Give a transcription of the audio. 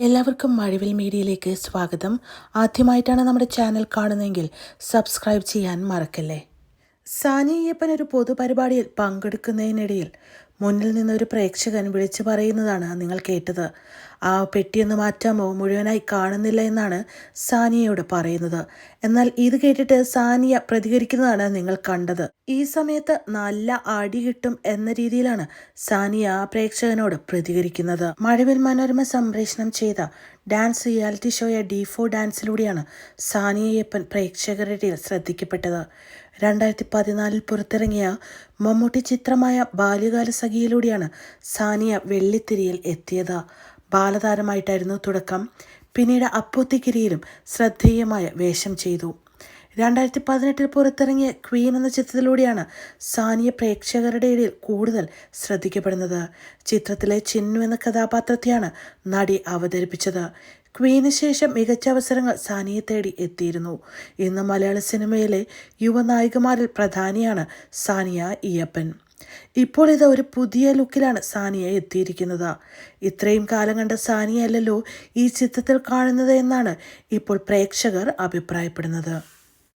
എല്ലാവർക്കും മഴവിൽ മീഡിയയിലേക്ക് സ്വാഗതം. ആദ്യമായിട്ടാണ് നമ്മുടെ ചാനൽ കാണുന്നതെങ്കിൽ സബ്സ്ക്രൈബ് ചെയ്യാൻ മറക്കല്ലേ? സാനി അയ്യപ്പൻ ഒരു പൊതുപരിപാടിയിൽ പങ്കെടുക്കുന്നതിനിടയിൽ മുന്നിൽ നിന്നൊരു പ്രേക്ഷകൻ വിളിച്ചു പറയുന്നതാണ് നിങ്ങൾ കേട്ടത്. ആ പെട്ടിയൊന്ന് മാറ്റാമോ മുഴുവനായി കാണുന്നില്ല എന്നാണ് സാനിയയോട് പറയുന്നത്. എന്നാൽ ഇത് കേട്ടിട്ട് സാനിയ പ്രതികരിക്കുന്നതാണ് നിങ്ങൾ കണ്ടത്. ഈ സമയത്ത് നല്ല അടി കിട്ടും എന്ന രീതിയിലാണ് സാനിയ പ്രേക്ഷകനോട് പ്രതികരിക്കുന്നത്. മഴവിൽ മനോരമ സംപ്രേഷണം ചെയ്ത ഡാൻസ് റിയാലിറ്റി ഷോയ ഡി ഫോ ഡാൻസിലൂടെയാണ് സാനിയയ്യപ്പൻ പ്രേക്ഷകരുടെ ശ്രദ്ധിക്കപ്പെട്ടത്. രണ്ടായിരത്തി പതിനാലിൽ പുറത്തിറങ്ങിയ മമ്മൂട്ടി ചിത്രമായ ബാല്യകാല സഖിയിലൂടെയാണ് സാനിയ വെള്ളിത്തിരിയിൽ എത്തിയത്. ബാലതാരമായിട്ടായിരുന്നു തുടക്കം. പിന്നീട് അപ്പോത്തിക്കിരിയിലും ശ്രദ്ധേയമായ വേഷം ചെയ്തു. രണ്ടായിരത്തി പതിനെട്ടിൽ പുറത്തിറങ്ങിയ ക്വീൻ എന്ന ചിത്രത്തിലൂടെയാണ് സാനിയ പ്രേക്ഷകരുടെ ഇടയിൽ കൂടുതൽ ശ്രദ്ധിക്കപ്പെടുന്നത്. ചിത്രത്തിലെ ചിന്നു എന്ന കഥാപാത്രത്തെയാണ് നടി അവതരിപ്പിച്ചത്. ക്വീന് ശേഷം മികച്ച അവസരങ്ങൾ സാനിയെ തേടി എത്തിയിരുന്നു. ഇന്ന് മലയാള സിനിമയിലെ യുവനായികമാരിൽ പ്രധാനിയാണ് സാനിയ ഇയപ്പൻ ഇപ്പോൾ ഇത് ഒരു പുതിയ ലുക്കിലാണ് സാനിയ എത്തിയിരിക്കുന്നത്. ഇത്രയും കാലം കണ്ട സാനിയ അല്ലല്ലോ ഈ ചിത്രത്തിൽ കാണുന്നത് എന്നാണ് ഇപ്പോൾ പ്രേക്ഷകർ അഭിപ്രായപ്പെടുന്നത്.